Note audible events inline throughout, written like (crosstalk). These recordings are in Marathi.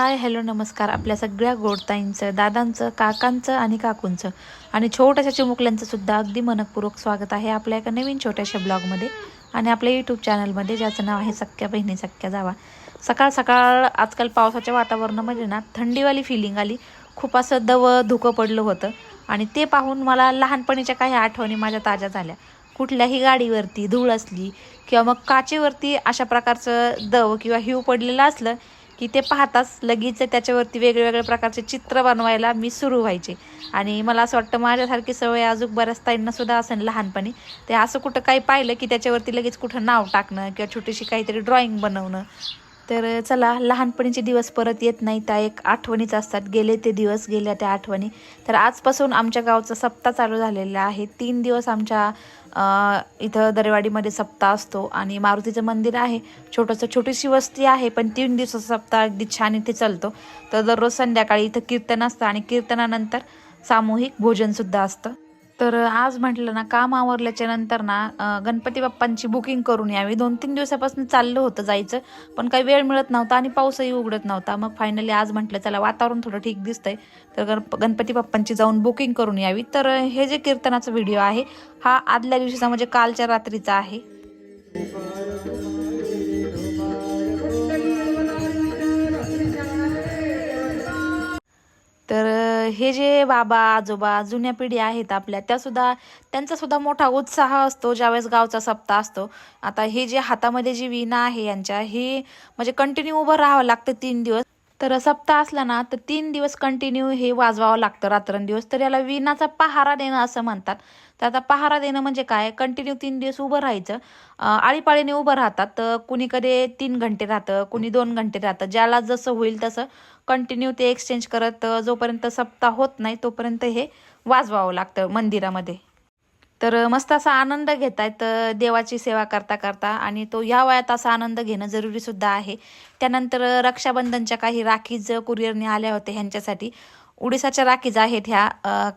हाय हॅलो नमस्कार. आपल्या सगळ्या गोडताईंचं दादांचं काकांचं आणि काकूंचं आणि छोट्याशा चिमुकल्यांचं सुद्धा अगदी मनपूर्वक स्वागत आहे आपल्या एका नवीन छोट्याशा ब्लॉगमध्ये आणि आपल्या यूट्यूब चॅनलमध्ये ज्याचं नाव आहे सख्या बहिणी सख्या जावा. सकाळ सकाळ आजकाल पावसाच्या वातावरणामध्ये ना थंडीवाली फिलिंग आली. खूप असं दव धुकं पडलं होतं आणि ते पाहून मला लहानपणीच्या काही आठवणी माझ्या ताज्या झाल्या. कुठल्याही गाडीवरती धूळ असली किंवा मग काचेवरती अशा प्रकारचं दव किंवा हिव पडलेलं असलं की ते पाहताच लगेच त्याच्यावरती वेगवेगळ्या प्रकारचे चित्र बनवायला मी सुरू व्हायचे. आणि मला असं वाटतं माझ्यासारखी सवय अजून बऱ्याच ताईंना सुद्धा असेल लहानपणी. ते असं कुठं काही पाहिलं की त्याच्यावरती लगेच कुठं नाव टाकणं किंवा छोटीशी काहीतरी ड्रॉइंग बनवणं. तर चला लहानपणीचे दिवस परत येत नाही त्या एक आठवणीच असतात. गेले ते दिवस गेल्या त्या आठवणी. तर आजपासून आमच्या गावचा सप्ताह चालू झालेला आहे. तीन दिवस आमच्या इथं दरेवाडीमध्ये सप्ताह असतो आणि मारुतीचं मंदिर आहे. छोटंसं छोटीशी वस्ती आहे पण तीन दिवसाचा सप्ताह अगदी छान इथे चालतो. तर दररोज संध्याकाळी इथं कीर्तन असतं आणि कीर्तनानंतर सामूहिक भोजनसुद्धा असतं. तर आज म्हटलं ना काम आवरल्याच्या नंतर ना गणपती बाप्पांची बुकिंग करून यावी. दोन तीन दिवसापासून चाललं होतं जायचं पण काही वेळ मिळत नव्हता आणि पाऊसही उघडत नव्हता. मग फायनली आज म्हटलं चला वातावरण थोडं ठीक दिसतंय. तर गणप गणपती बाप्पांची जाऊन बुकिंग करून यावी. तर हे जे कीर्तनाचा व्हिडिओ आहे हा आदल्या दिवशीचा म्हणजे कालच्या रात्रीचा आहे. तर हे जे बाबा आजोबा जुन्या पिढी आहेत आपल्या त्या सुद्धा त्यांचा सुद्धा मोठा उत्साह असतो ज्यावेळेस गावचा सप्ताह असतो. आता हे जे हातामध्ये जी विणा आहे यांच्या हे म्हणजे कंटिन्यू उभं राहावं लागतं तीन दिवस. तर सप्ताह असला ना तर तीन दिवस कंटिन्यू हे वाजवावं लागतं रात्रंदिवस. तर याला विणाचा पहारा देणं असं म्हणतात. तर आता पहारा देणं म्हणजे काय? कंटिन्यू तीन दिवस उभं राहायचं. आळीपाळीने उभं राहतात. तर कुणी कधी तीन घंटे राहतं कुणी दोन घंटे राहतं. ज्याला जसं होईल तसं कंटिन्यू ते एक्सचेंज करत जोपर्यंत सप्ताह होत नाही तोपर्यंत हे वाजवावं लागतं मंदिरामध्ये. तर मस्त असा आनंद घेत आहेत देवाची सेवा करता करता आणि तो ह्या वयात असा आनंद घेणं जरुरीसुद्धा आहे. त्यानंतर रक्षाबंधनच्या काही राखीज कुरिअरने आल्या होत्या ह्यांच्यासाठी. उडीसाच्या राखीज आहेत ह्या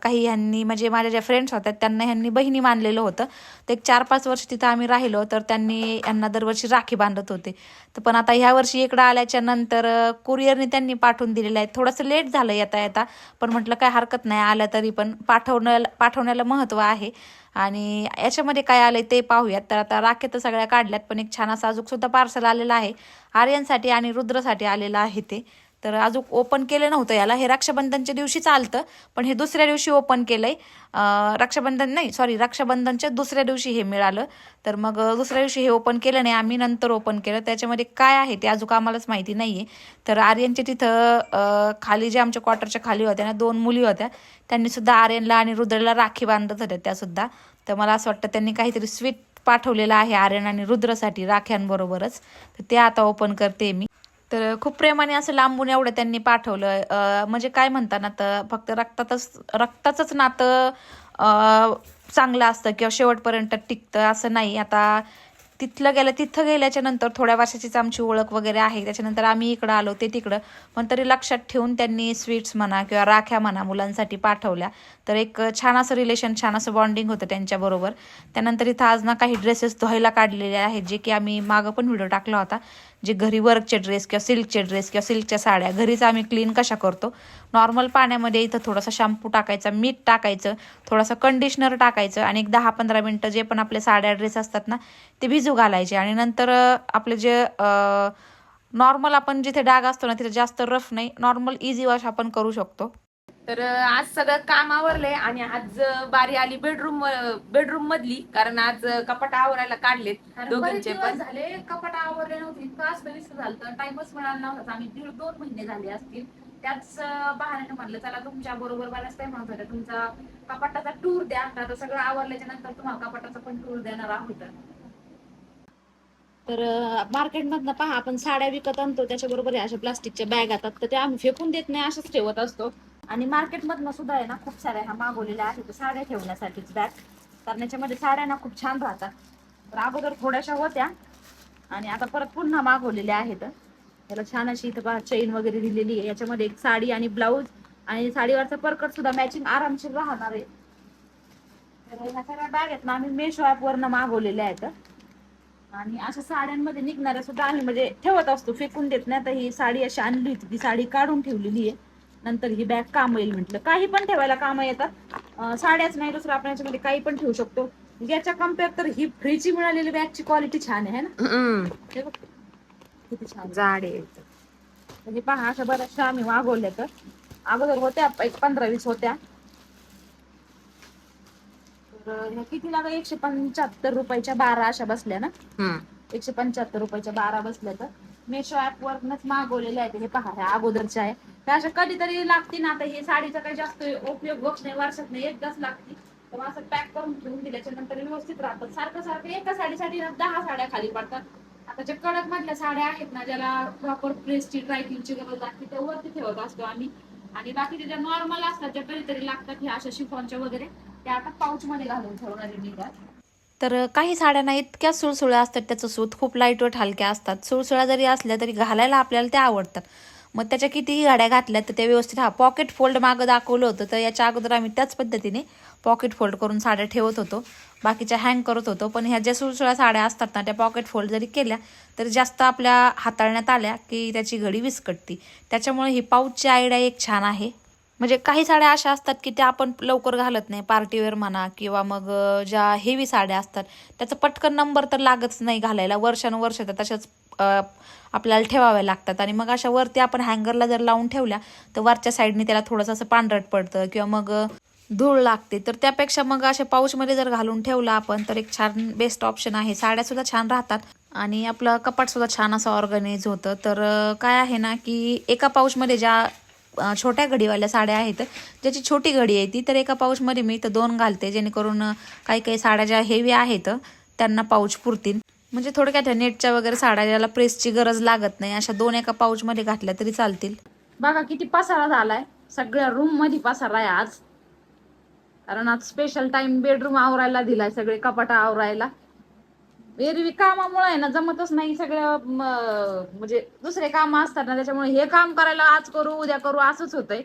काही ह्यांनी म्हणजे माझ्या ज्या फ्रेंड्स होत्या त्यांना ह्यांनी बहिणी मानलेलं होतं. तर एक चार पाच वर्ष तिथं आम्ही राहिलो तर त्यांनी यांना दरवर्षी राखी बांधत होते. तर पण आता ह्या वर्षी इकडं आल्याच्यानंतर कुरिअरने त्यांनी पाठवून दिलेलं आहे. थोडंसं लेट झालं येता येता पण म्हटलं काय हरकत नाही आल्या तरी पण पाठवण्याला पाठवण्याला महत्त्व आहे. आणि याच्यामध्ये काय आलंय ते पाहूयात. तर आता राखे तर सगळ्या काढल्यात पण एक छान असा अजून सुद्धा पार्सल आलेलं आहे. आर्यनसाठी आणि रुद्रसाठी आलेलं आहे ते. तर अजून ओपन केलं नव्हतं याला. हे रक्षाबंधनच्या दिवशी चालतं पण हे दुसऱ्या दिवशी ओपन केलंय. आहे रक्षाबंधन नाही सॉरी रक्षाबंधनच्या दुसऱ्या दिवशी हे मिळालं. तर मग दुसऱ्या दिवशी हे ओपन केलं नाही आम्ही नंतर ओपन केलं. त्याच्यामध्ये काय आहे ते अजून आम्हालाच माहिती नाही आहे तर आर्यनच्या तिथं खाली जे आमच्या क्वार्टरच्या खाली होत्या ना दोन मुली होत्या. त्यांनी सुद्धा आर्यनला आणि रुद्रला राखी बांधत होत्या त्यासुद्धा तर मला असं वाटतं त्यांनी काहीतरी स्वीट पाठवलेलं आहे आर्यन आणि रुद्रसाठी राख्यांबरोबरच. तर ते आता ओपन करते मी. तर खूप प्रेमाने असं लांबून एवढं त्यांनी पाठवलं. म्हणजे काय म्हणताना तर फक्त रक्तातच रक्ताचंच नातं चांगलं असतं किंवा शेवटपर्यंत टिकतं असं नाही. आता तिथलं गेलं तिथं गेल्याच्यानंतर थोड्या वर्षाचीच आमची ओळख वगैरे आहे. त्याच्यानंतर आम्ही इकडं आलो ते तिकडं. पण तरी लक्षात ठेवून त्यांनी स्वीट्स म्हणा किंवा राख्या म्हणा मुलांसाठी पाठवल्या. तर एक छान असं रिलेशन छान असं बॉन्डिंग होतं त्यांच्याबरोबर. त्यानंतर इथं आज ना काही ड्रेसेस धुवायला काढलेले आहेत जे की आम्ही मागं पण व्हिडिओ टाकला होता. जे घरी वर्कचे ड्रेस किंवा सिल्कचे ड्रेस किंवा सिल्कच्या साड्या घरीच आम्ही क्लीन कशा करतो? नॉर्मल पाण्यामध्ये इथं थोडासा शॅम्पू टाकायचा मीठ टाकायचं थोडासा कंडिशनर टाकायचं आणि एक दहा पंधरा मिनटं जे पण आपले साड्या ड्रेस असतात ना ते भिजू घालायचे. आणि नंतर आपले जे नॉर्मल आपण जिथे डाग असतो ना तिथे जास्त रफ नाही. नॉर्मल इझी वॉश आपण करू शकतो. तर आज सगळं काम आवरलंय आणि आज बारी आली बेडरूम बेडरूम मधली. कारण आज कपाट आवरायला काढलेत दोघींचे बरेच पण. झाले कपाट आवरले नव्हते. इतकं अस्ताव्यस्त झालं तर टाइमच मिळाला नव्हता. आम्ही दीड दोन महिने झाले असतील. त्याच बहाण्याने म्हणलं चला तुमच्या बरोबर बऱ्याच टाइम म्हणत होत्या तुमचा कपाटाचा टूर द्या. आता सगळं आवरल्याच्या नंतर तुम्हाला कपाटाचा पण टूर देणार आहोत. तर मार्केटमधनं पहा आपण साड्या विकत आणतो. त्याच्याबरोबर अशा प्लास्टिकच्या बॅग येतात तर त्या आम्ही फेकून देत नाही अशाच ठेवत असतो. आणि मार्केटमधनं सुद्धा आहे ना खूप साऱ्या ह्या मागवलेल्या आहेत. साड्या ठेवण्यासाठीच बॅग कारण याच्यामध्ये साड्या ना खूप छान राहतात. तर अगोदर थोड्याशा होत्या. आणि आता परत पुन्हा मागवलेल्या आहेत. याला छान अशी इथं पहा चेन वगैरे दिलेली आहे. याच्यामध्ये एक साडी आणि ब्लाऊज आणि साडीवरचा परकट सुद्धा मॅचिंग आरामशीर राहणार आहे. तर ह्या सगळ्या बॅग आहेत ना आम्ही मेशो ॲपवरनं मागवलेल्या आहेत. आणि अशा साड्यांमध्ये निघणाऱ्या सुद्धा आम्ही म्हणजे ठेवत असतो. फेकून देत नाही. आता ही साडी अशी आणली होती. ती साडी काढून ठेवलेली आहे. नंतर ही बॅग काम येईल म्हटलं. काही पण ठेवायला काम येतात. साड्याच नाही दुसरं आपण याच्यामध्ये काही पण ठेवू शकतो. याच्या कंपेअर तर ही फ्रीची मिळालेली बॅगची क्वालिटी छान आहे है ना. हे किती छान. जाड आहे. म्हणजे पहा अशा बऱ्याचशा आम्ही मागवल्या तर. अगोदर होत्या एक पंधरा वीस होत्या. तर किती लागा? एकशे पंच्याहत्तर रुपयाच्या बारा अशा बसल्या ना. एकशे पंच्याहत्तर रुपयाच्या बारा बसल्या तर. मेशो ऍप वरनच मागवलेल्या आहेत. हे पहा ह्या अगोदरच्या आहे. अशा कधीतरी लागते ना आता हे साडीचा काही जास्त उपयोग होत नाही वर्षात नाही एकदाच लागते तर असं पॅक करून ठेवून दिल्याच्या नंतर व्यवस्थित राहतात. सारखं सारखं एका साडीसाठी दहा साड्या खाली पडतात. आता ज्या कडक मधल्या साड्या आहेत ना ज्याला प्रॉपर प्रेसची ड्रायक्लिंगची गरज लागते त्या वरती ठेवत असतो आम्ही. आणि बाकीच्या ज्या नॉर्मल असतात ज्या कधीतरी लागतात ह्या अशा शिफॉनच्या वगैरे त्या आता पाऊच मध्ये घालून ठेवणार आहे तर काही साड्यांना इतक्या सुळसुळ्या असतात त्याचं सूत खूप लाईटवेट हलक्या असतात. सुळसुळ्या जरी असल्या तरी घालायला आपल्याला त्या आवडतात. मग त्याच्या कितीही गाड्या घातल्या तर त्या व्यवस्थित हा पॉकेट फोल्ड मागं दाखवलं होतं. तर याच्या अगोदर आम्ही त्याच पद्धतीने पॉकेट फोल्ड करून साड्या ठेवत होतो. बाकीच्या हँग करत होतो. पण ह्या ज्या सुळसुळ्या साड्या असतात ना त्या पॉकेट फोल्ड जरी केल्या तर जास्त आपल्या हाताळण्यात आल्या की त्याची घडी विस्कटती. त्याच्यामुळे ही पाऊचची आयडिया एक छान आहे. म्हणजे काही साड्या अशा असतात की त्या आपण लवकर घालत नाही. पार्टीवेअर म्हणा किंवा मग ज्या हेवी साड्या असतात त्याचा पटकन नंबर तर लागतच नाही घालायला. वर्षानुवर्ष तर तशाच आपल्याला ठेवाव्या लागतात. आणि मग अशा वरती आपण हँगरला जर लावून ठेवल्या तर वरच्या साईडने त्याला थोडंसं असं पांढरट पडतं किंवा मग धूळ लागते. तर त्यापेक्षा मग अशा पाऊचमध्ये जर घालून ठेवला आपण तर एक छान बेस्ट ऑप्शन आहे. साड्या सुद्धा छान राहतात. आणि आपलं कपाट सुद्धा छान असं ऑर्गनाईज होतं. तर काय आहे ना की एका पाऊचमध्ये ज्या छोट्या घडीवाल्या साड्या आहेत ज्याची छोटी घडी आहे ती तर एका पाऊचमध्ये मी तर दोन घालते. जेणेकरून काही काही साड्या ज्या हेवी आहेत त्यांना पाऊच पुरतील. म्हणजे थोडक्यात ह्या नेटच्या वगैरे साड्या ज्याला प्रेसची गरज लागत नाही अशा दोन एका पाऊचमध्ये घातल्या तरी चालतील. बघा किती पसारा झालाय. सगळ्या रूममध्ये पसारा आहे आज. कारण आज स्पेशल टाइम बेडरूम आवरायला दिलाय सगळे कपाटा आवरायला. एरवी कामामुळे आहे ना जमतच नाही सगळं म्हणजे दुसरे काम असतात ना त्याच्यामुळे हे काम करायला आज करू उद्या करू असंच होतंय.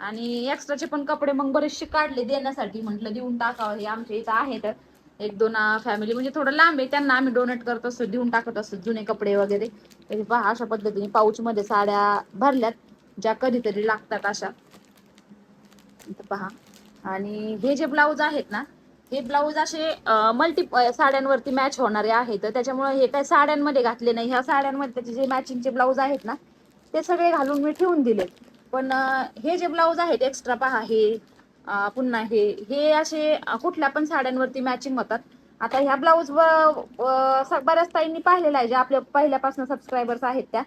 आणि एक्स्ट्राचे पण कपडे मग बरेचसे काढले देण्यासाठी म्हटलं देऊन टाकावं हे आमच्या इथं आहे तर एक दोन फॅमिली म्हणजे थोडं लांब आहे. त्यांना आम्ही डोनेट करत असतो देऊन टाकत असतो जुने कपडे वगैरे. पहा अशा पद्धतीने पाऊच मध्ये साड्या भरल्यात ज्या कधीतरी लागतात अशा. पहा. आणि हे जे ब्लाऊज आहेत ना हे ब्लाऊज असे मल्टी साड्यांवरती मॅच होणारे आहेत. त्याच्यामुळे हे काय साड्यांमध्ये घातले नाही. ह्या साड्यांमध्ये त्याचे जे मॅचिंगचे ब्लाऊज आहेत ना ते सगळे घालून मी ठेवून दिले पण हे जे ब्लाऊज आहेत एक्स्ट्रा पहा हे पुन्हा हे हे असे कुठल्या पण साड्यांवरती मॅचिंग होतात. आता ह्या ब्लाऊज बऱ्याच ताईंनी पाहिलेला आहे ज्या आपल्या पहिल्यापासून सबस्क्रायबर्स आहेत त्या.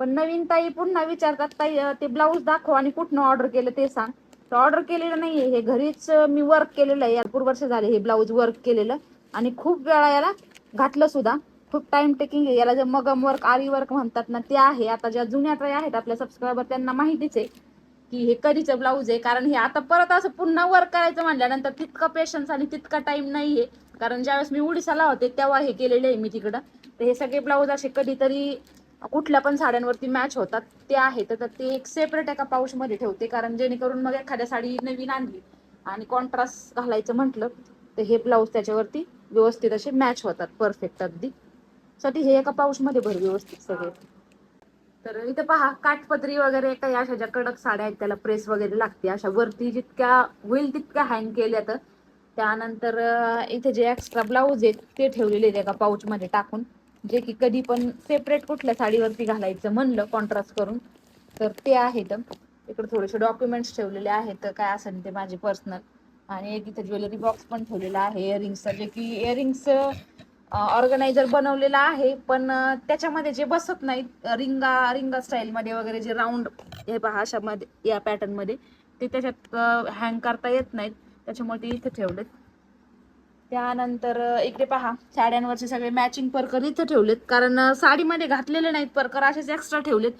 पण नवीन ताई पुन्हा विचारतात ताई ते ब्लाऊज दाखव आणि कुठनं ऑर्डर केलं ते सांग. तर ऑर्डर केलेलं नाहीये हे घरीच मी वर्क केलेलं आहे. भरपूर वर्ष झाले हे ब्लाऊज वर्क केलेलं. आणि खूप वेळा याला घातलं सुद्धा. खूप टाइम टेकिंग आहे याला जे मगम वर्क आरी वर्क म्हणतात ना ते आहे. आता ज्या जुन्या ट्राय आहेत आपल्या सबस्क्रायबर त्यांना माहितीच आहे. की हे कधीचं ब्लाऊज आहे? कारण हे आता परत असं पुन्हा वर्क करायचं म्हटल्यानंतर तितका पेशन्स आणि तितका टाइम नाहीये. कारण ज्यावेळेस मी उडीसाला होते तेव्हा हे केलेले आहे मी तिकडं. तर हे सगळे ब्लाऊज असे कधीतरी कुठल्या पण साड्यांवरती मॅच होतात. ते आहे तर ते एक सेपरेट एका पाऊच मध्ये ठेवते. कारण जेणेकरून मग एखाद्या साडी नवीन आणली आणि कॉन्ट्रास्ट घालायचं म्हटलं तर हे ब्लाऊज त्याच्यावरती व्यवस्थित असे मॅच होतात. परफेक्ट अगदी. साठी हे एका पाऊच मध्ये भर व्यवस्थित सगळे. तर इथे पहा काठपत्री वगैरे काही अशा ज्या कडक साड्या आहेत त्याला प्रेस वगैरे लागते. अशा वरती जितक्या होईल तितक्या हँग केल्या तर. त्यानंतर इथे जे एक्स्ट्रा ब्लाऊज आहेत ते ठेवलेले आहेत एका पाऊच मध्ये टाकून. जे की कधी पण सेपरेट कुठल्या साडीवरती घालायचं म्हणलं कॉन्ट्रास्ट करून तर ते आहेत. इकडे थोडेसे डॉक्युमेंट्स ठेवलेले आहेत. काय असेल ते माझे पर्सनल आणि एक इथे ज्वेलरी बॉक्स पण ठेवलेला आहे इयरिंगचा जे की इयरिंग्स ऑर्गनायझर बनवलेला आहे पण त्याच्यामध्ये जे बसत नाहीत रिंगा रिंगा स्टाईलमध्ये वगैरे जे राऊंड हे पहा अशामध्ये या पॅटर्नमध्ये ते त्याच्यात हँग करता येत नाहीत. त्याच्यामुळे ते इथे ठेवलेत. त्यानंतर इकडे पहा साड्यांवरचे सगळे मॅचिंग परकर इथे ठेवलेत. कारण साडीमध्ये घातलेले नाहीत परकर असेच एक्स्ट्रा ठेवलेत.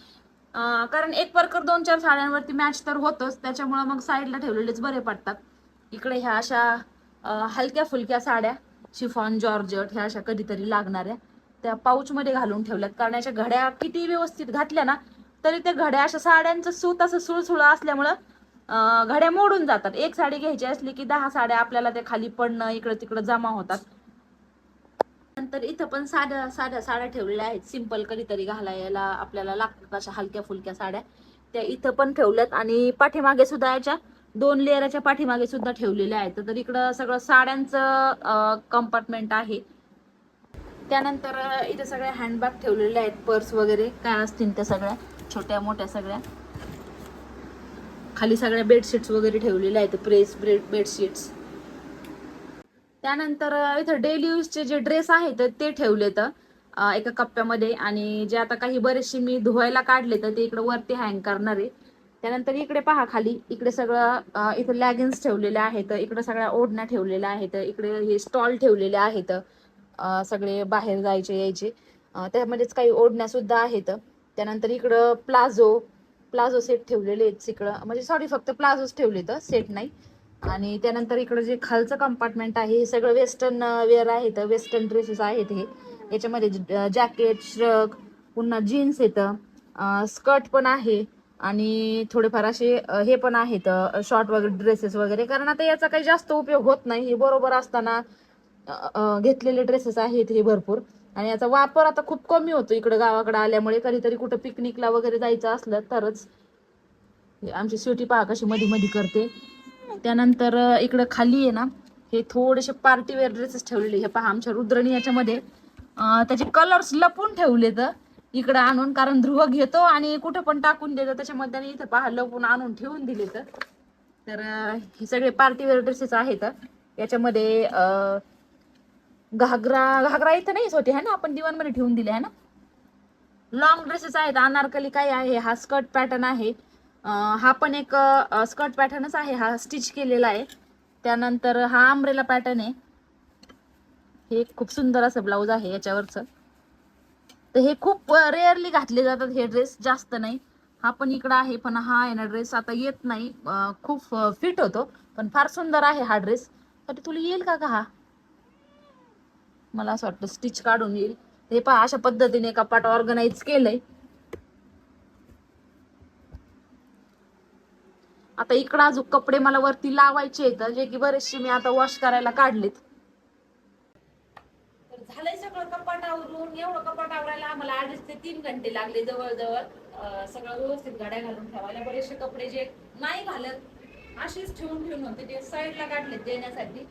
कारण एक परकर दोन चार साड्यांवरती मॅच तर होतच. त्याच्यामुळं मग साईडला ठेवलेलेच बरे पडतात. इकडे ह्या अशा हलक्या फुलक्या साड्या. शिफॉन जॉर्जट ह्या अशा कधीतरी लागणाऱ्या त्या पाऊचमध्ये घालून ठेवल्यात. कारण याच्या घड्या किती व्यवस्थित घातल्या ना तरी त्या घड्या अशा साड्यांचं सूत असं सुळसुळ असल्यामुळं घड्या मोडून जातात. एक साडी घ्यायची असली की दहा साड्या आपल्याला ते खाली पडणं इकडं तिकडं जमा होतात. नंतर इथं पण साध्या साध्या साड्या ठेवलेल्या आहेत. सिंपल कधीतरी घालायला आपल्याला लागतात अशा हलक्या फुलक्या साड्या. त्या इथं पण ठेवल्यात आणि पाठीमागे सुद्धा याच्या दोन लेअरच्या पाठीमागे सुद्धा ठेवलेल्या आहेत. तर इकडं सगळं साड्यांचं कंपार्टमेंट आहे. त्यानंतर इथे सगळ्या हँडबॅग ठेवलेल्या आहेत पर्स वगैरे. काय असतील त्या सगळ्या? छोट्या मोठ्या सगळ्या. खाली सगळ्या बेडशीट्स वगैरे ठेवलेल्या आहेत प्रेस ब्रेड बेडशीट्स त्यानंतर इथं डेली यूजचे जे ड्रेस आहेत ते ठेवले तर एका कप्प्यामध्ये. आणि जे आता काही बरेचसे मी धुवायला काढले तर ते इकडं वरती हँग करणार आहे. त्यानंतर इकडे पहा खाली इकडे सगळं इथं लॅगिन्स ठेवलेले आहेत इकडे सगळ्या ओढण्या ठेवलेल्या आहेत इकडे हे स्टॉल ठेवलेले आहेत सगळे बाहेर जायचे यायचे. त्यामध्येच काही ओढण्या सुद्धा आहेत. त्यानंतर इकडं प्लाझो प्लाझो सेट ठेवलेले आहेत इकडं. म्हणजे सॉरी फक्त प्लाझोच ठेवले तर सेट नाही. आणि त्यानंतर इकडं जे खालचं कंपार्टमेंट आहे हे सगळं वेस्टर्न वेअर आहेत वेस्टर्न ड्रेसेस आहेत हे. याच्यामध्ये जॅकेट श्रग पुन्हा जीन्स येतं स्कर्ट पण आहे. आणि थोडेफार असे हे पण आहेत शॉर्ट वगैरे ड्रेसेस वगैरे. कारण आता याचा काही जास्त उपयोग होत नाही. हे बरोबर असताना घेतलेले ड्रेसेस आहेत हे भरपूर. आणि याचा वापर आता खूप कमी होतो. इकडं गावाकडे आल्यामुळे कधीतरी कुठं पिकनिकला वगैरे जायचं असलं तरच. हे आमची स्वीटी पहा कशी मधी मधी करते. त्यानंतर इकडं खाली आहे ना हे थोडेसे पार्टीवेअर ड्रेसेस ठेवलेले. हे पहा आमच्या रुद्रणी याच्यामध्ये त्याचे कलर्स लपून ठेवले तर इकडं आणून कारण ध्रुव घेतो आणि कुठं पण टाकून देतो त्याच्यामध्ये त्याने इथं पहा लपून आणून ठेवून दिले तर. तर हे सगळे पार्टीवेअर ड्रेसेस आहेत. याच्यामध्ये घागरा घागरा इथं नाहीच होते है ना? आपण दिवाणमध्ये ठेवून दिले आहे ना? लॉंग ड्रेसेस आहेत अनारकली काय आहे हा स्कर्ट पॅटर्न आहे. हा पण एक स्कर्ट पॅटर्नच आहे हा स्टिच केलेला आहे. त्यानंतर हा आंब्रेला पॅटर्न आहे. हे खूप सुंदर असं ब्लाऊज आहे याच्यावरचं. तर हे खूप रेअरली घातले जातात हे ड्रेस जास्त नाही. हा पण इकडं आहे पण हा आहे ना ड्रेस आता येत नाही. खूप फिट होतो पण फार सुंदर आहे हा ड्रेस तर तुला येईल का का हा? मला असं वाटतं स्टिच काढून येईल. हे पहा अशा पद्धतीने कपाट ऑर्गनाईज केलंय. आता इकडं अजून कपडे मला वरती लावायचे आहेत जे की बरेचसे मी आता वॉश करायला काढलेत. झालंय सगळं कपाट आवरून एवढं कपाट आवरायला आम्हाला अडीच ते तीन घंटे लागले जवळजवळ. सगळं व्यवस्थित गाड्या घालून ठेवायला. बरेचसे कपडे जे नाही घालत असेच ठेवून ठेवून होते ते साईडला काढले देण्यासाठी.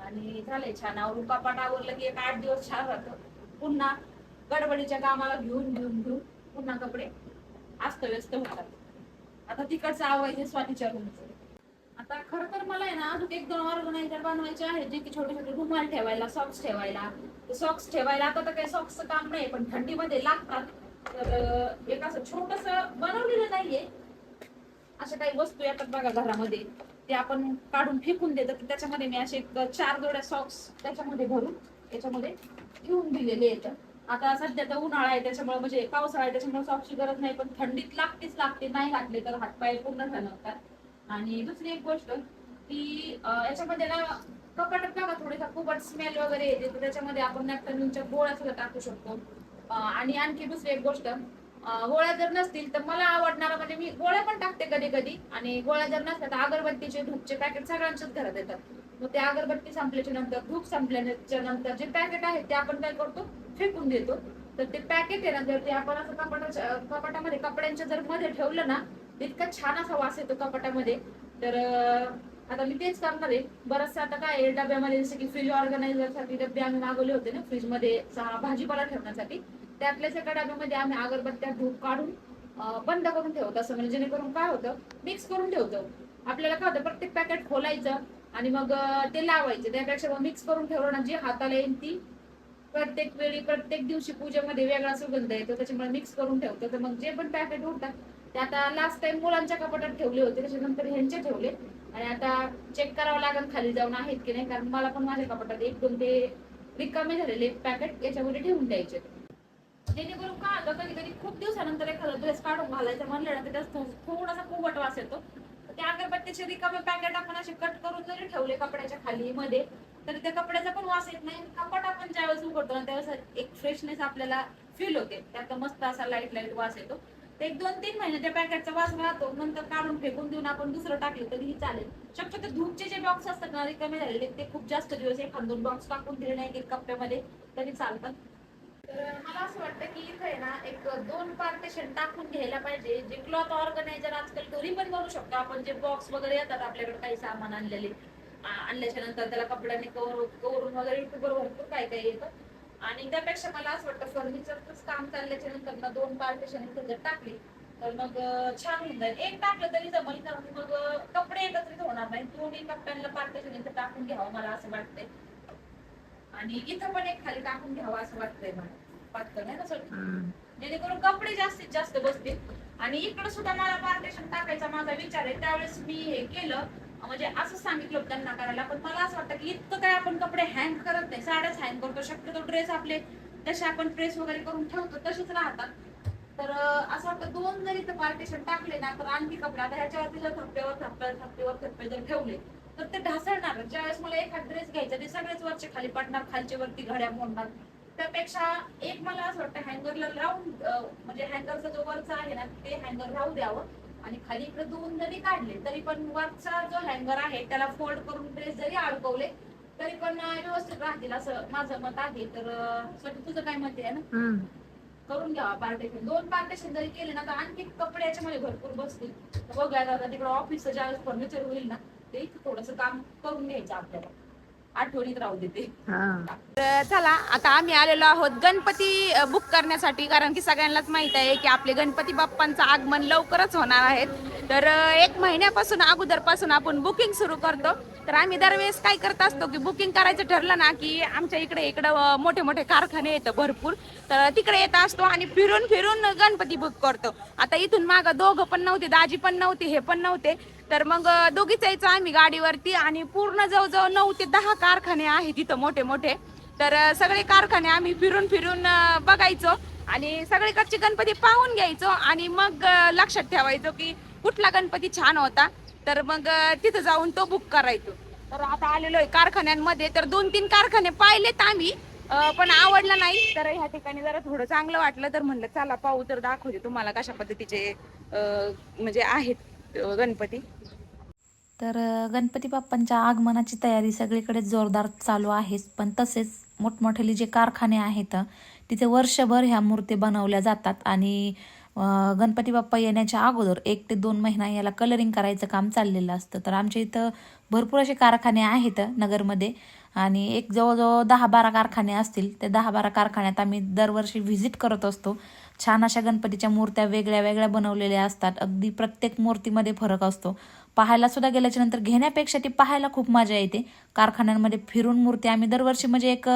आणि झालंय छान आवरून. कपाट आवरलं की एक आठ दिवस छान राहतं. पुन्हा गडबडीच्या कामाला घेऊन घेऊन घेऊन पुन्हा कपडे अस्तव्यस्त होतात. आता तिकडचं आवडायचे स्वातीच्या रूमचं. आता खरं तर मला आहे ना अजून एक दोन ऑर्गनायझर बनवायचे आहेत जे की छोटे छोटे रुमाल ठेवायला सॉक्स ठेवायला सॉक्स ठेवायला आता तर काही सॉक्सचं काम नाही पण थंडीमध्ये लागतात. तर एक असं छोटस बनवलेलं नाहीये. अशा काही वस्तू येतात बघा घरामध्ये. ते आपण काढून फेकून देतात तर त्याच्यामध्ये मी असे चार जोड्या सॉक्स त्याच्यामध्ये भरून त्याच्यामध्ये ठेवून दिलेले आहेत. आता सध्या तर उन्हाळा आहे त्याच्यामुळे म्हणजे पावसाळा आहे त्याच्यामुळे सॉक्सची गरज नाही पण थंडीत लागतेच लागते नाही घातले तर हातपाय पूर्ण ठणकतात आणि दुसरी एक गोष्ट की याच्यामध्ये ना कपाटात बघा थोडीसा खूपच स्मेल वगैरे येते तर त्याच्यामध्ये आपण नॅफ्टनच्या गोळ्या सुद्धा टाकू शकतो. आणि आणखी दुसरी एक गोष्ट गोळ्या जर नसतील तर मला आवडणारा म्हणजे मी गोळ्या पण टाकते कधी कधी आणि गोळ्या जर नसल्या तर अगरबत्तीचे धूपचे पॅकेट सगळ्यांच्याच घरात येतात. मग ते अगरबत्ती संपल्याच्या नंतर धूप संपल्याच्या नंतर जे पॅकेट आहेत ते आपण काय करतो फेकून देतो. तर ते पॅकेट आहे ना जर ते आपण असं कपाटाच्या कपाटामध्ये कपड्यांच्या जर मध्ये ठेवलं ना इतका छान असा वास येतो कपाटामध्ये. तर आता मी तेच करणार आहे. बरंचसं आता काय डब्यामध्ये जसं की फ्रीज ऑर्गनायझरसाठी डबे आम्ही मागवले होते ना फ्रीजमध्ये भाजीपाला ठेवण्यासाठी. त्यातल्याच एका डब्यामध्ये आम्ही अगरबत्त्या धूप काढून बंद करून ठेवतो असं म्हणजे जेणेकरून काय होतं मिक्स करून ठेवतो. आपल्याला काय होतं प्रत्येक पॅकेट खोलायचं आणि मग ते लावायचे. त्यापेक्षा मिक्स करून ठेवलं ना जी हाताला येईल ती प्रत्येक वेळी प्रत्येक दिवशी पूजेमध्ये वेगळा सुगंध येतो. त्याच्यामुळे मिक्स करून ठेवतो. तर मग जे पण पॅकेट उरतात ते आता लास्ट टाइम मुलांच्या कपाटात ठेवले होते. त्याच्यानंतर ह्यांचे ठेवले. आणि आता चेक करावं लागेल खाली जाऊन आहेत की नाही कारण मला पण माझ्या कपाटात एक दोन ते रिकामे झालेले पॅकेट याच्यामध्ये ठेवून द्यायचे. जेणेकरून का आलं कधी कधी खूप दिवसानंतर एखादा ड्रेस काढून घालायचं म्हणलं ना त्याचा थोडासा कुबट वास येतो. त्या अगरबत्तीचे रिकामे पॅकेट आपण असे कट करून जरी ठेवले कपड्याच्या खाली मध्ये तर त्या कपड्याचा पण वास येत नाही. कपाट आपण ज्यावेळेस उघडतो ना त्यावेळेस एक फ्रेशनेस आपल्याला फील होते. त्यात मस्त असा लाइट लाइट वास येतो. ते एक दोन तीन महिने त्या पॅकेटचा वास राहतो नंतर काढून फेकून देऊन आपण दुसरं टाकलं तरीही चालेल. शक्यतो धूपचे जे बॉक्स असतात ना रिकामे झालेले ते खूप जास्त दिवस एखाद दोन बॉक्स टाकून दिले नाही एक कप्प्यामध्ये तरी चालतात तर मला असं वाटतं की इथं आहे ना एक दोन पार्टेशन टाकून घ्यायला पाहिजे जे क्लॉथ ऑर्गनायझर आजकाल घरी पण करू शकतो. आपण जे बॉक्स वगैरे येतात आपल्याकडे काही सामान आणलेले आणल्याच्या नंतर त्याला कपड्याने कवर कवरून वगैरे युट्यूबवर भरपूर काय काय येतं. आणि त्यापेक्षा मला असं वाटतं फर्निचरच काम चालल्याच्या नंतर ना दोन पार्टेशन इथं जर टाकली तर मग छान होऊन जाईल. एक टाकलं तरी जमल कारण मग कपडे एकत्रित होणार नाही दोन्ही कप्प्यांना पार्टेशन इथं टाकून घ्यावं मला असं वाटतंय. आणि इथं पण एक खाली टाकून घ्यावं असं वाटतंय मला. वाटतं नाही ना सर? जेणेकरून कपडे जास्तीत जास्त बसतील. आणि इकडे सुद्धा मला पार्टेशन टाकायचा माझा विचार आहे. त्यावेळेस मी हे केलं म्हणजे असं सांगितलं होतं त्यांना करायला. पण मला असं वाटतं की इतकं काय आपण कपडे हँग करत नाही. साड्याच हँग करतो. शक्यतो ड्रेस आपले तसे आपण प्रेस वगैरे करून ठेवतो तसेच राहतात. तर असं वाटतं दोन जरी इथं पार्टिशन टाकले ना तर आणखी कपडे. आता ह्याच्यावरती जर थप्प्यावर थप्प्यावर थप्प्यावर थप्पे जर ठेवले तर ते ढासळणार. ज्यावेळेस मला एखाद ड्रेस घ्यायचा ते सगळेच वरचे खाली पडणार खालचे वरती घड्या मोडणार. त्यापेक्षा एक मला असं वाटतं हँगरला लावून म्हणजे हँगरचा जो वरचा आहे ना ते हँगर राहू द्यावं. आणि खाली इकडे दोन जरी काढले तरी पण वरचा जो हँगर आहे त्याला फोल्ड करून ड्रेस जरी अडकवले तरी पण व्यवस्थित राहतील असं माझं मत आहे. तर स्वतः तुझं काय मत आहे ना? करून घ्यावा पार्टेशन दोन पार्टेशन जरी केले ना तर आणखी कपडे याच्यामध्ये भरपूर बसतील. तर बघूया आता तिकडे ऑफिसचं ज्यावेळेस फर्निचर होईल ना ते थोडस काम करून घ्यायचं आपल्याला. आठवणीत राहू देते. तर चला आता आम्ही आलेलो आहोत गणपती बुक करण्यासाठी. कारण की सगळ्यांनाच माहीत आहे की आपले गणपती बाप्पांचं आगमन लवकरच होणार आहेत तर एक महिन्यापासून अगोदरपासून आपण बुकिंग सुरू करतो. तर आम्ही दरवेळेस काय करत असतो की बुकिंग करायचं ठरलं ना की आमच्या इकडे इकडं मोठे मोठे कारखाने येतं भरपूर. तर तिकडे येत असतो आणि फिरून फिरून गणपती बुक करतो. आता इथून माग दोघं पण नव्हते दाजी पण नव्हते हे पण नव्हते. तर मग दोघीच यायचो आम्ही गाडीवरती आणि पूर्ण जवळजवळ नऊ ते दहा कारखाने आहेत तिथं मोठे मोठे. तर सगळे कारखाने आम्ही फिरून फिरून बघायचो आणि सगळीकडचे गणपती पाहून घ्यायचो आणि मग लक्षात ठेवायचो की कुठला गणपती छान होता. तर मग तिथं जाऊन तो बुक करायचो. तर आता आलेलो आहे कारखान्यांमध्ये तर दोन तीन कारखाने पाहिलेत आम्ही पण आवडलं नाही. तर ह्या ठिकाणी जरा थोडं चांगलं वाटलं तर म्हणलं चला पाहू तर दाखवते तुम्हाला कशा पद्धतीचे म्हणजे आहेत गणपती. तर गणपती बाप्पांच्या आगमनाची तयारी सगळीकडे जोरदार चालू आहेच. पण तसेच मोठमोठे जे कारखाने आहेत तिथे वर्षभर ह्या मूर्ती बनवल्या जातात. आणि गणपती बाप्पा येण्याच्या अगोदर एक ते दोन महिना याला कलरिंग करायचं काम चाललेलं असतं. तर आमच्या इथं भरपूर असे कारखाने आहेत नगरमध्ये. आणि एक जवळजवळ दहा बारा कारखाने असतील. त्या दहा बारा कारखान्यात आम्ही दरवर्षी व्हिजिट करत असतो. छान अशा गणपतीच्या मूर्त्या वेगळ्या वेगळ्या बनवलेल्या असतात. अगदी प्रत्येक मूर्तीमध्ये फरक असतो. पाहायला सुद्धा गेल्याच्यानंतर घेण्यापेक्षा ती पाहायला खूप मजा येते. कारखान्यांमध्ये फिरून मूर्ती आम्ही दरवर्षी म्हणजे एक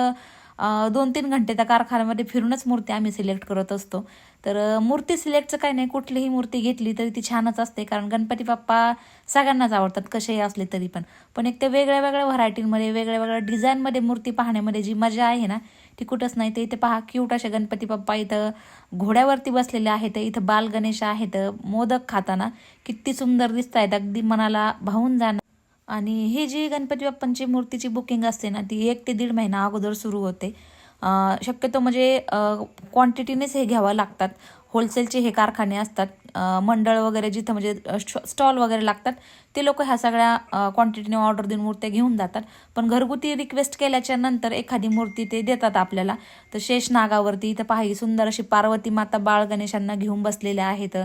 दोन तीन घंटे त्या कारखान्यामध्ये फिरूनच मूर्ती आम्ही सिलेक्ट करत असतो. तर मूर्ती सिलेक्टचं काही नाही कुठलीही मूर्ती घेतली तरी ती छानच असते. कारण गणपती बाप्पा सगळ्यांनाच आवडतात कसेही असले तरी पण. पण एक ते वेगळ्या वेगळ्या व्हरायटींमध्ये वेगळ्या वेगळ्या डिझाईनमध्ये मूर्ती पाहण्यामध्ये जी मजा आहे ना ती कुठंच नाही. ते इथे पहा क्यूट असे गणपती बाप्पा इथं घोड्यावरती बसलेले आहेत. इथं बाल गणेश आहेत. मोदक खाताना किती सुंदर दिसत आहेत अगदी मनाला भावून जाणं. आणि ही जी गणपती बाप्पांची मूर्तीची बुकिंग असते ना ती एक ते दीड महिना अगोदर सुरू होते. शक्यतो म्हणजे क्वांटिटीनेच हे घ्यावं लागतात. होलसेलचे हे कारखाने असतात मंडळ वगैरे जिथं म्हणजे स्टॉल वगैरे लागतात ते लोक ह्या सगळ्या क्वांटिटीने ऑर्डर देऊन मूर्त्या घेऊन जातात. पण घरगुती रिक्वेस्ट केल्याच्यानंतर एखादी मूर्ती ते देतात आपल्याला. तर शेष नागावरती इथं पाही सुंदर अशी पार्वती माता बाळ गणेशांना घेऊन बसलेल्या आहेत.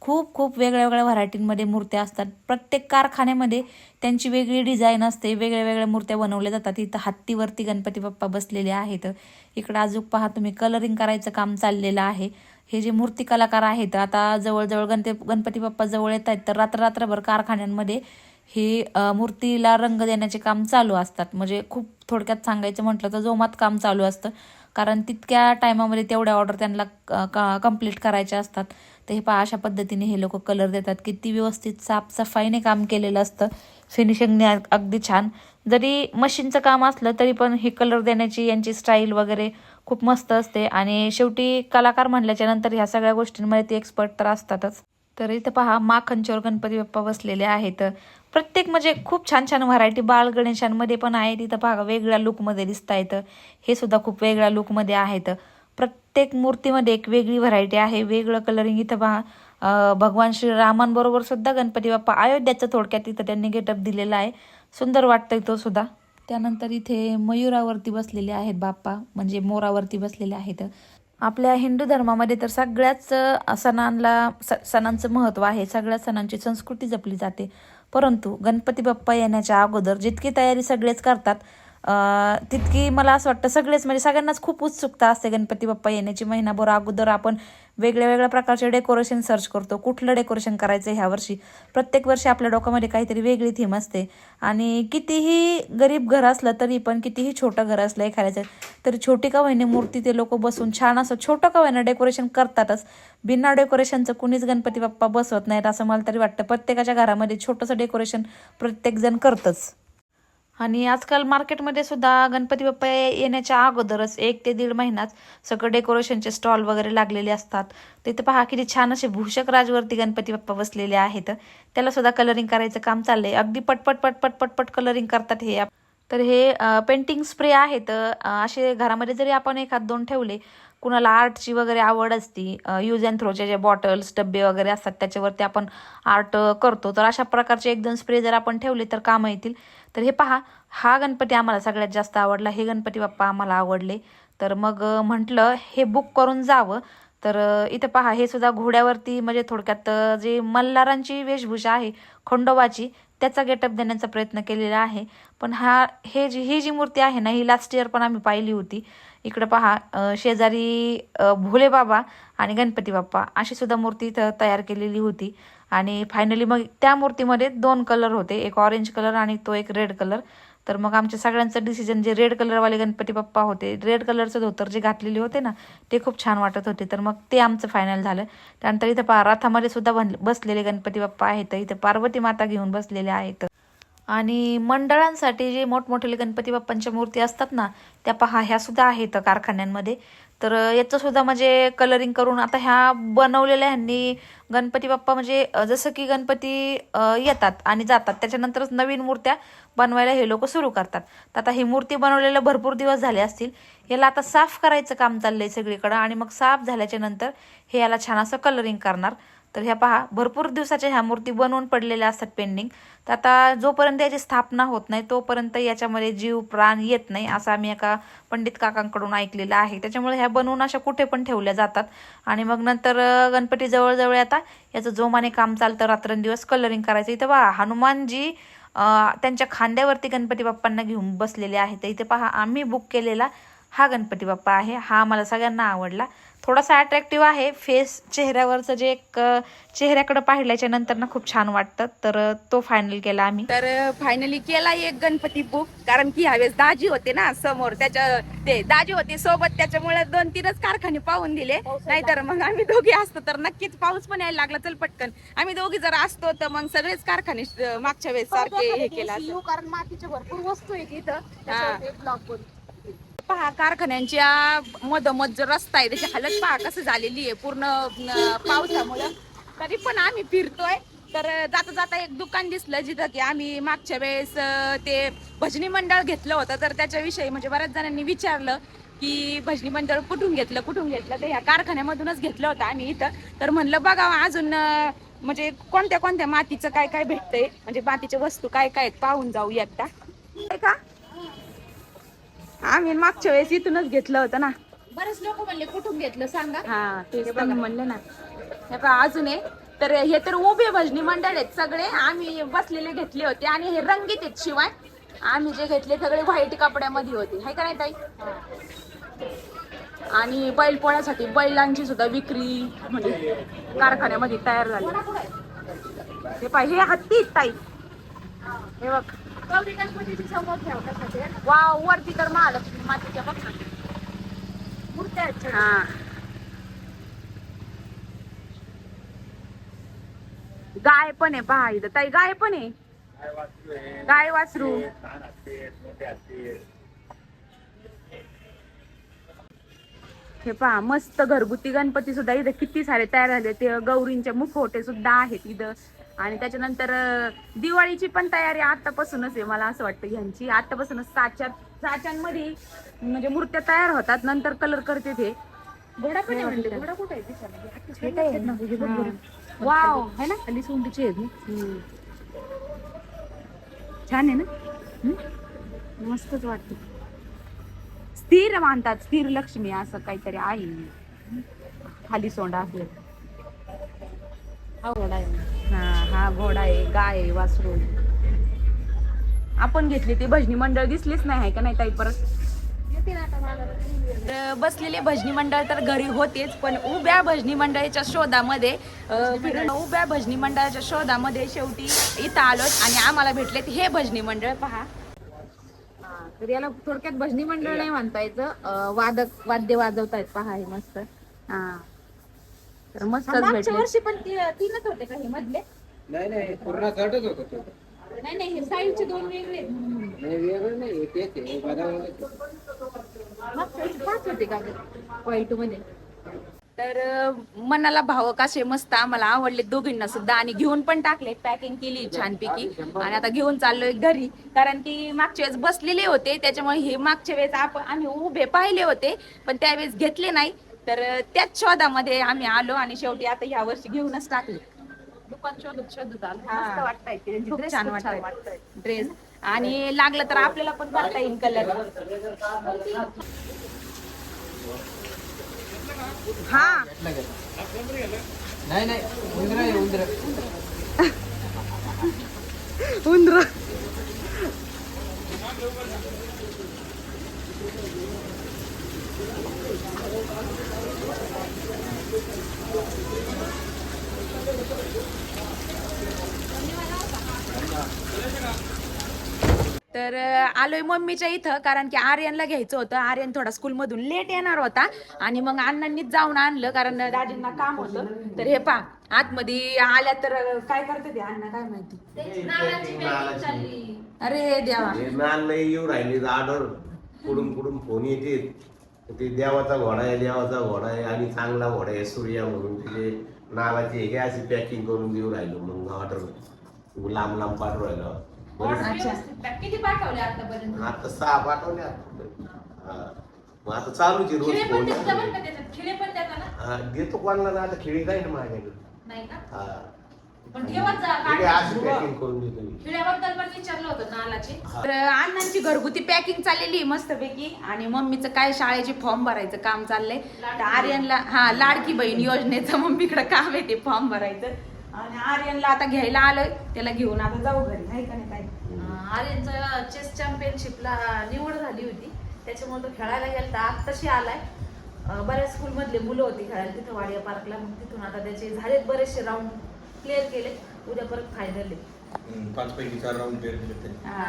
खूप खूप वेगळ्या वेगळ्या व्हरायटींमध्ये मूर्त्या असतात. प्रत्येक कारखान्यामध्ये त्यांची वेगळी डिझाईन असते. वेगळ्या वेगळ्या मूर्त्या बनवल्या जातात. इथं हत्तीवरती गणपती बाप्पा बसलेले आहेत. इकडं अजून पहा तुम्ही कलरिंग करायचं काम चाललेलं आहे. हे जे मूर्ती कलाकार आहेत आता जवळजवळ गणते गणपती बाप्पा जवळ येत आहेत तर रात्र रात्रभर कारखान्यांमध्ये हे मूर्तीला रंग देण्याचे काम चालू असतात. म्हणजे खूप थोडक्यात सांगायचं म्हटलं तर जोमात काम चालू असतं. कारण तितक्या टायमामध्ये तेवढ्या ऑर्डर त्यांना कंप्लीट करायच्या असतात. तर हे पहा अशा पद्धतीने हे लोक कलर देतात. किती व्यवस्थित साफसफाईने काम केलेलं असतं. फिनिशिंगने अगदी छान. जरी मशीनचं काम असलं तरी पण हे कलर देण्याची यांची स्टाईल वगैरे खूप मस्त असते. आणि शेवटी कलाकार म्हणल्याच्या नंतर ह्या सगळ्या गोष्टींमध्ये ते एक्सपर्ट तर असतातच. तर इथं पहा माखनच्यावर गणपती बाप्पा बसलेले आहेत. प्रत्येक म्हणजे खूप छान छान व्हरायटी बाळ गणेशांमध्ये पण आहेत. इथं पहा वेगळ्या लुकमध्ये दिसत आहेत हे सुद्धा खूप वेगळ्या लुकमध्ये आहेत. प्रत्येक मूर्तीमध्ये एक वेगळी व्हरायटी आहे. वेगळं कलरिंग इथं पहा भगवान श्रीरामांबरोबर सुद्धा गणपती बाप्पा अयोध्याचं थोडक्यात इथं त्यांनी गेटअप दिलेला आहे. सुंदर वाटतंय तो सुद्धा. त्यानंतर इथे मयुरावरती बसलेले आहेत बाप्पा म्हणजे मोरावरती बसलेले आहेत. आपल्या हिंदू धर्मामध्ये तर सगळ्याच सणांना स सणांचं महत्त्व आहे. सगळ्या सणांची संस्कृती जपली जाते. परंतु गणपती बाप्पा येण्याच्या अगोदर जितकी तयारी सगळेच करतात तितकी मला असं वाटतं सगळेच म्हणजे सगळ्यांनाच खूप उत्सुकता असते गणपती बाप्पा येण्याची. महिनाभर अगोदर आपण वेगळ्या वेगळ्या प्रकारचे डेकोरेशन सर्च करतो. कुठलं डेकोरेशन करायचं ह्या वर्षी? प्रत्येक वर्षी आपल्या डोक्यामध्ये काहीतरी वेगळी थीम असते. आणि कितीही गरीब घर असलं तरी पण कितीही छोटं घर असलं एखाद्याचं तरी छोटी का होईने मूर्ती ते लोक बसून छान असं छोटं का होईना डेकोरेशन करतातच. बिना डेकोरेशनचं कुणीच गणपती बाप्पा बसवत नाहीत असं मला तरी वाटतं. प्रत्येकाच्या घरामध्ये छोटंसं डेकोरेशन प्रत्येकजण करतंच. आणि आजकाल मार्केटमध्ये सुद्धा गणपती बाप्पा येण्याच्या अगोदरच एक ते दीड महिनाच सगळं डेकोरेशनचे स्टॉल वगैरे लागलेले असतात. तिथे पहा किती छान असे भूषक राजवरती गणपती बाप्पा बसलेले आहेत. त्याला सुद्धा कलरिंग करायचं काम चाललंय. अगदी पटपट पटपट पटपट कलरिंग करतात हे. तर हे पेंटिंग स्प्रे आहेत. असे घरामध्ये जरी आपण एखाद दोन ठेवले कुणाला आर्टची वगैरे आवड असती यूज अँड थ्रोचे जे बॉटल्स डब्बे वगैरे असतात त्याच्यावरती आपण आर्ट करतो. तर अशा प्रकारचे एक दोन स्प्रे जर आपण ठेवले तर कामं येतील. तर हे पहा हा गणपती आम्हाला सगळ्यात जास्त आवडला हे गणपती बाप्पा आम्हाला आवडले. तर मग म्हटलं हे बुक करून जावं. तर इथं पहा हे सुद्धा घोड्यावरती म्हणजे थोडक्यात जे मल्हारांची वेशभूषा आहे खंडोबाची त्याचा गेटअप देण्याचा प्रयत्न केलेला आहे. पण हा हे जी ही जी मूर्ती आहे ना ही लास्ट इयर पण आम्ही पाहिली होती. इकडं पहा शेजारी भोले बाबा आणि गणपती बाप्पा अशी सुद्धा मूर्ती इथं तयार केलेली होती. आणि फायनली मग त्या मूर्तीमध्ये दोन कलर होते. एक ऑरेंज कलर आणि तो एक रेड कलर तर मग आमच्या सगळ्यांचं डिसिजन जे रेड कलरवाले गणपती बाप्पा होते रेड कलरचं धोतर जे घातलेले होते ना ते खूप छान वाटत होते. तर मग ते आमचं फायनल झालं. त्यानंतर इथं पा रथामध्ये सुद्धा बन बसलेले गणपती बाप्पा आहेत. इथं पार्वती माता घेऊन बसलेले आहेत. आणि मंडळांसाठी जे मोठमोठे गणपती बाप्पांच्या मूर्ती असतात ना त्या पहा ह्या सुद्धा आहेत कारखान्यांमध्ये. तर याचं सुद्धा म्हणजे कलरिंग करून आता ह्या बनवलेल्या ह्यांनी गणपती बाप्पा म्हणजे जसं की गणपती येतात आणि जातात त्याच्यानंतरच नवीन मूर्त्या बनवायला हे लोक सुरू करतात. तर आता ही मूर्ती बनवलेल्या भरपूर दिवस झाले असतील याला आता साफ करायचं काम चाललंय सगळीकडं आणि मग साफ झाल्याच्यानंतर हे याला छान असं कलरिंग करणार. तर ह्या पहा भरपूर दिवसाच्या ह्या मूर्ती बनवून पडलेल्या असतात पेंडिंग तर आता जोपर्यंत याची स्थापना होत नाही तोपर्यंत याच्यामध्ये जीव प्राण येत नाही असं आम्ही एका पंडित काकांकडून ऐकलेलं आहे. त्याच्यामुळे ह्या बनवून अशा कुठे पण ठेवल्या जातात. आणि मग नंतर गणपती जवळजवळ आता याचं जोमाने काम चालतं रात्रंदिवस कलरिंग करायचं. इथं पहा हनुमानजी त्यांच्या खांद्यावरती गणपती बाप्पांना घेऊन बसलेले आहेत. इथे पहा आम्ही बुक केलेला हा गणपती बाप्पा आहे. हा मला सगळ्यांना आवडला. थोडासा अट्रॅक्टिव्ह आहे. फेस चेहऱ्यावरचं जे एक चेहऱ्याकडे पाहिल्याच्या नंतर ना खूप छान वाटतं. तर तो फायनल केला आम्ही. तर फायनली केला एक गणपती बुक कारण की ह्यावेळेस दाजी होते ना समोर. त्याच्या ते दाजी होते सोबत. त्याच्यामुळे दोन तीनच कारखाने पाहून दिले. नाहीतर मग आम्ही दोघे असतो तर नक्कीच पाऊस पण यायला लागला. चल पटकन. आम्ही दोघी जर असतो तर मग सगळेच कारखाने मागच्या वेळेस सारखे हे केलं. कारण मातीच्या भरपूर वस्तू आहेत इथं त्याच्यावर एक ब्लॉक करून पहा कारखान्यांच्या मधोमध जो रस्ता आहे त्याची हालत पहा कसं झालेली आहे. पूर्ण पावसामुळं. तरी पण आम्ही फिरतोय. तर जाता जाता एक दुकान दिसलं जिथं की आम्ही मागच्या वेळेस ते भजनी मंडळ घेतलं होतं. तर त्याच्याविषयी म्हणजे बऱ्याच जणांनी विचारलं की भजनी मंडळ कुठून घेतलं कुठून घेतलं? तर ह्या कारखान्यामधूनच घेतलं होतं आम्ही इथं. तर म्हणलं बघा अजून म्हणजे कोणत्या कोणत्या मातीचं काय काय भेटतंय? म्हणजे मातीच्या वस्तू काय काय आहेत? पाहून जाऊ एकदा आहे का? आम्ही मागच्या वेळेस इथूनच घेतलं होतं ना. बरेच लोक म्हणले कुठून घेतलं सांगा? हा तेच मी म्हणले ना. हे पहा अजून आहे. तर हे तर उभे भजनी मंडळ आहेत सगळे. आम्ही बसलेले घेतले होते. आणि हे रंगीत आहेत शिवाय. आम्ही जे घेतले सगळे व्हाईट कपड्यामध्ये होते. हाय का नाही ताई? आणि बैल पोळ्यासाठी बैलांची सुद्धा विक्री म्हणजे कारखान्यामध्ये तयार झाली. हे पाय हे हत्ती ताई. हे बघ. गौरी गणपतीची समोर ठेवण्यासाठी आहे वाव वरती तर महालक्ष्मी मातीच्या बघ मूर्त्या आहेत हा. गाय पण आहे पहा इथं. ताई गाय पण आहे? गाय वासरू. हे पहा मस्त घरगुती गणपती सुद्धा इथं किती सारे तयार झाले. ते गौरींचे मुखवटे सुद्धा आहेत इथं. आणि त्याच्यानंतर दिवाळीची पण तयारी आतापासूनच आहे मला असं वाटतं ह्यांची. आतापासूनच साच्यात साच्यांमध्ये म्हणजे मूर्त्या तयार होतात नंतर कलर करते ते. घोडा पण आहे म्हणले घोडा कुठे आहे दिसायला? वाव है. ना खाली सोंडीचे आहेत ना छान आहे ना? मस्तच वाटत. स्थिर मानतात स्थिर लक्ष्मी असं काहीतरी आहे. खाली सोंडा. असेल हा घोडा आहे. हा घोडा आहे गाय आहे वासरू. आपण घेतली ती भजनी मंडळ दिसलीच नाही आहे का नाही ताई परत? बसलेले भजनी मंडळ तर घरी होतेच पण उभ्या भजनी मंडळाच्या शोधामध्ये उभ्या भजनी मंडळाच्या शोधामध्ये शेवटी इथं आलो आणि आम्हाला भेटलेत हे भजनी मंडळ. पहा. तर याला थोडक्यात भजनी मंडळ नाही म्हणता येतं वादक वाद्य वाजवतायत. पहा हे मस्त. हा. तर भेटले वर्षी पण तीनच होते का हे मधले? नाही नाही पूर्ण होत तो. नाही नाही हे साईडचे दोन वेगळे आहेत. नाही वेगळं नाही तेच आहे बदाम मागच्या वर्षी पाच होते का वाईटमध्ये तर अं, मनाला भावक असे मस्त आम्हाला आवडले दोघींना सुद्धा. आणि घेऊन पण टाकले पॅकिंग केली छानपैकी. आणि आता घेऊन चाललोय घरी. कारण की मागच्या वेळेस बसलेले होते त्याच्यामुळे हे मागच्या वेळेस आपण आम्ही उभे पाहिले होते पण त्यावेळेस घेतले नाही. तर अं, त्याच शोधामध्ये आम्ही आलो आणि शेवटी आता या वर्षी घेऊनच टाकले. हा. मस्त वाटतंय ते. खूप dress छान खूप वाटतंय. ड्रेस आणि लागलं तर आपल्याला पण करता येईल कलर हा. नाही नाही. उंदर आहे उंदर. (laughs) उंदर. तर आलोय मम्मीच्या इथं कारण की आर्यनला घ्यायचं होतं. आर्यन थोडा स्कूलमधून लेट येणार होता. आणि मग अण्णांनीच जाऊन आणलं कारण दाजींना काम होतं. तर हे पा आतमध्ये आल्या तर काय करते ते अण्णा काय माहिती? अरे देवा. हे ऑर्डर कुडून कुडून फोन येते. ते देवाचा घोडा आहे देवाचा घोडा आहे आणि चांगला घोडा आहे सूर्या म्हणून तिथे. नालाची हे काय अशी पॅकिंग करून देऊ राहिलो मग ऑर्डर लांब लांब पाठवू राहिलो. अच्छा किती पाठवले आतापर्यंत? आता सहा पाठवले. मग आता चालूच आहे रोज पण फोन. दिसतं बरं का त्याच्यात? खिळे पण देता ना? हा, देतो कोणाला ना आता खेळी जाईल माझ्याकडे? नाही का? हा. पण ठेवत जा हे काय अशी काढ पॅकिंग करून देतो मी. खिळ्याबद्दल पण विचारलं होतं नालाचे. तर अण्णांची घरगुती पॅकिंग चाललेली मस्तपैकी. आणि मम्मीचं काय शाळेचे फॉर्म भरायचं काम चाललंय. तर आर्यनला हा लाडकी बहीण योजनेचं मम्मीकडे काम आहे ते फॉर्म भरायचं. आणि आर्यनला आता घ्यायला आलोय. त्याला घेऊन आता जाऊ घरी नाही का नाही ताई? आर्यनचा चेस चॅम्पियनशिपला निवड झाली होती. त्याच्यामुळे तो खेळायला गेला. तर आत्ताशी आलाय. अं, बऱ्याच स्कूलमधले मुलं होती खेळायला. तिथं वाडिया पार्कला मग तिथून आता त्याचे झालेत बरेचसे राऊंड क्लिअर केले उद्या परत फायनल पाच पैकी चार राऊंड पेर केले हा.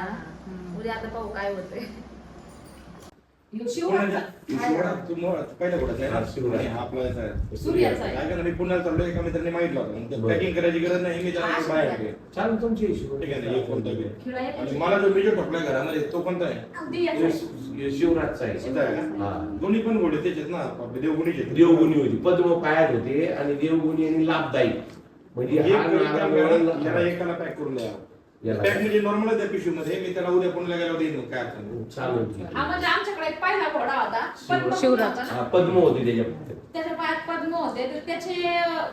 उद्या आता पाहू काय होतंय. सूर्याचा आहे. मी पुण्याला चाललो एका मित्राने मागितलं होतं. पॅकिंग करायची गरज नाही मी त्याला बाहेर. गेले. चालू तुमची हिशोब ठीक आहे ना, एक कोणता बी. खिळा एक आणि मला जो बीजो ठोकलाय घरामध्ये तो कोणता आहे. शिवराजचा आहे? हा. दोन्ही पण घोडे त्याचे आहेत ना आपले देवगुणीचे. देवगुणी होती. पद्म पायात होते आणि देवगुणी आणि लाभदायी. म्हणजे एक हा एक नारा काम करा, मिळून- याला एकाला पॅक करून द्या याला. पॅक म्हणजे पिशवीमध्ये मी त्याला उद्या पुण्याला गेल्यावर देईन काय अडचण नाही. चालेल ठीक हा आहे. म्हणजे आमच्याकडे एक पहिला घोडा होता पद्म शिवराज. होता ना. हा, पद्म होती त्याच्यात त्याच्या पायात पद्म होते तर त्याचे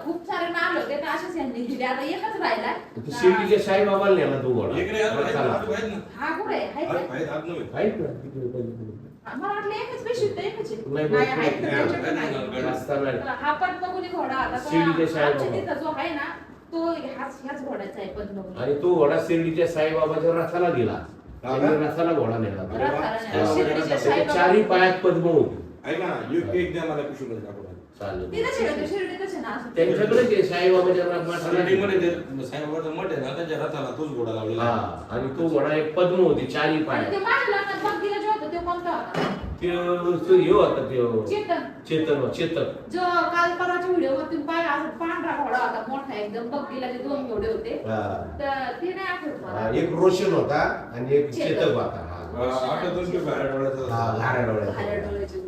खूप सारे नाव होते तर असेच यांनी दिले आता एकच राहिला ते शिर्डीच्या साईबाबाला नेला तो घोडा इकडे आहेत, आहेत, चला. आहेत, आहेत ना. हा कुठे आहे? आहे आहेत, का? आहेत, आहेत नव्हे. आहेत ना, तिकडे पलीकडे. मला वाटलं एकच पेशी होतं एकच आहे. नाही, नाही, भरपूर आहेत ना, आहेत. त्यांच्याकडे नाही. जास्त नाही. तर हा पद्मगुणी घोडा होता तो शिर्डीचे साईबाबा. आमच्या तिथं जो आहे ना तो ह्याच ह्याच घोड्याचा आहे पद्मगुणी आणि तो घोडा शिर्डीच्या साईबाबाच्या रथाला हा का? त्यांनी रथाला घोडा नेला. हा. शिर्डीच्या त्याच्या साईबाबा- चारही पायात पद्म होती ऐका ना एक एक द्या मला पिशवीमध्ये टाकून चालेल तिथंच आहे का? शिर्डीतच आहे ना असं? त्यांच्याकडे ते साईबाबाच्या मठाला शिर्डीमध्ये ते साईबाबाचं मठ आहे ना त्याच्या रथाला तोच घोडा लावलेला हा आहे. आणि तो घोडा एक पद्म होती आणि पायात माझ्या लग्नात होतं ते कोणता होता ते तो हे होता ते चेतन चेतन चेतक जो काल परवाच्या व्हिडिओ वरती पाहिला असं पांढरा घोडा होता मोठा एकदम बघीला ते दोन एवढे होते हा. तर ते नाही आठवत मला एक रोशन होता आणि एक चेतक. होता हा. हा, घाऱ्या डोळ्याचा. घाऱ्या डोळ्याचे